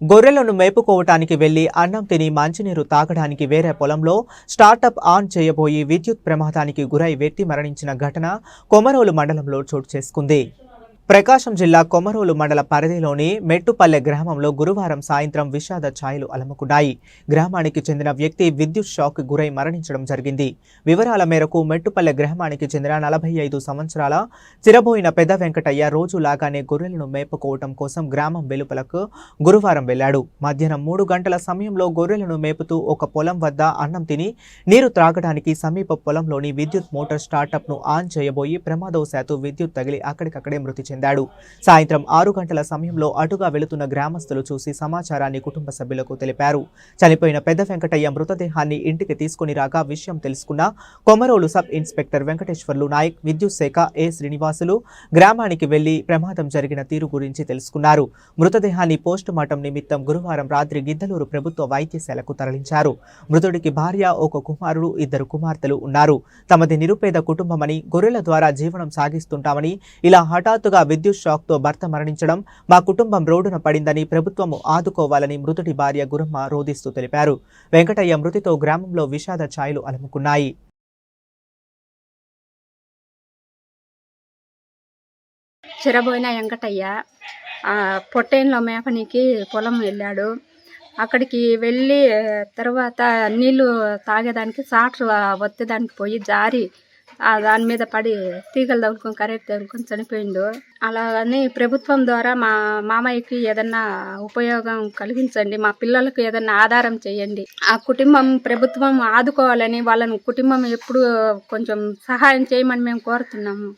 గొర్రెలను మేపుకోవటానికి వెళ్ళి అన్నం తిని మంచినీరు తాగడానికి వేరే పొలంలో స్టార్టప్ ఆన్ చేయబోయి విద్యుత్ ప్రమాదానికి గురై వ్యక్తి మరణించిన ఘటన కొమరోలు మండలంలో చోటు చేసుకుంది. ప్రకాశం జిల్లా కొమరోలు మండల పరిధిలోని మెట్టుపల్లె గ్రామంలో గురువారం సాయంత్రం విషాద ఛాయలు అలముకున్నాయి. గ్రామానికి చెందిన వ్యక్తి విద్యుత్ షాక్ గురై మరణించడం జరిగింది. వివరాల మేరకు మెట్టుపల్లె గ్రామానికి చెందిన నలభై ఐదు సంవత్సరాల చిరబోయిన పెద్ద వెంకటయ్య రోజులాగానే గొర్రెలను మేపుకోవటం కోసం గ్రామం వెలుపలకు గురువారం వెళ్ళాడు మధ్యాహ్నం మూడు గంటల సమయంలో గొర్రెలను మేపుతూ ఒక పొలం వద్ద అన్నం తిని నీరు త్రాగడానికి సమీప పొలంలోని విద్యుత్ మోటార్ స్టార్టప్ను ఆన్ చేయబోయి ప్రమాదవశాత్తు విద్యుత్ తగిలి అక్కడికక్కడే మృతి చెందాడు. సాయంత్రం ఆరు గంటల సమయంలో అటుగా వెళుతున్న గ్రామస్తులు చూసి సమాచారాన్ని కుటుంబ సభ్యులకు తెలిపారు. చనిపోయిన పెద్ద వెంకటయ్య మృతదేహాన్ని ఇంటికి తీసుకుని రాగా విషయం తెలుసుకున్న కొమరోలు సబ్ ఇన్స్పెక్టర్ వెంకటేశ్వర్లు నాయక్ విద్యుత్ శాఖ ఏ శ్రీనివాసులు గ్రామానికి వెళ్ళి ప్రమాదం జరిగిన తీరు గురించి తెలుసుకున్నారు. మృతదేహాన్ని పోస్టుమార్టం నిమిత్తం గురువారం రాత్రి గిద్దలూరు ప్రభుత్వ వైద్యశాలకు తరలించారు. మృతుడికి భార్య ఒక కుమారుడు ఇద్దరు కుమార్తెలు ఉన్నారు. తమది నిరుపేద కుటుంబమని గొర్రెల ద్వారా జీవనం సాగిస్తుంటామని ఇలా హఠాత్తుగా విద్యుత్ షాక్తో భర్త మరణించడం మా కుటుంబం రోడ్డున పడిందని ప్రభుత్వం ఆదుకోవాలని మృతుడి భార్య గురమ్మ రోధిస్తూ తెలిపారు. వెంకటయ్య మృతితో గ్రామంలో విషాద ఛాయలు అలుముకున్నాయి. చిరబోయిన వెంకటయ్య ఆ, పొట్టేన్లో మేపనికి పొలం వెళ్ళాడు. అక్కడికి వెళ్ళి తర్వాత నీళ్ళు తాగేదానికి సాటర్ వచ్చేదానికి పోయి జారి దాని మీద పడి తీగలు తగులుకొని కరెక్ట్ తగులుకొని చనిపోయిండు. అలాగని ప్రభుత్వం ద్వారా మా మామయ్యకి ఏదన్నా ఉపయోగం కలిగించండి మా పిల్లలకు ఏదన్నా ఆధారం చేయండి. ఆ కుటుంబం ప్రభుత్వం ఆదుకోవాలని వాళ్ళను కుటుంబం ఎప్పుడు కొంచెం సహాయం చేయమని మేము కోరుతున్నాము.